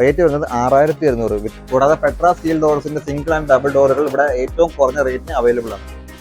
Rate വരുന്നത് ആറായിരത്തി ഇരുന്നൂറ്. കൂടാതെ പെട്ര സ്റ്റീൽ ഡോർസിന്റെ സിംഗിൾ ആൻഡ് ഡബിൾ ഡോറുകൾ ഇവിടെ ഏറ്റവും കുറഞ്ഞ റേറ്റിന് അവൈലബിൾ ആണ്.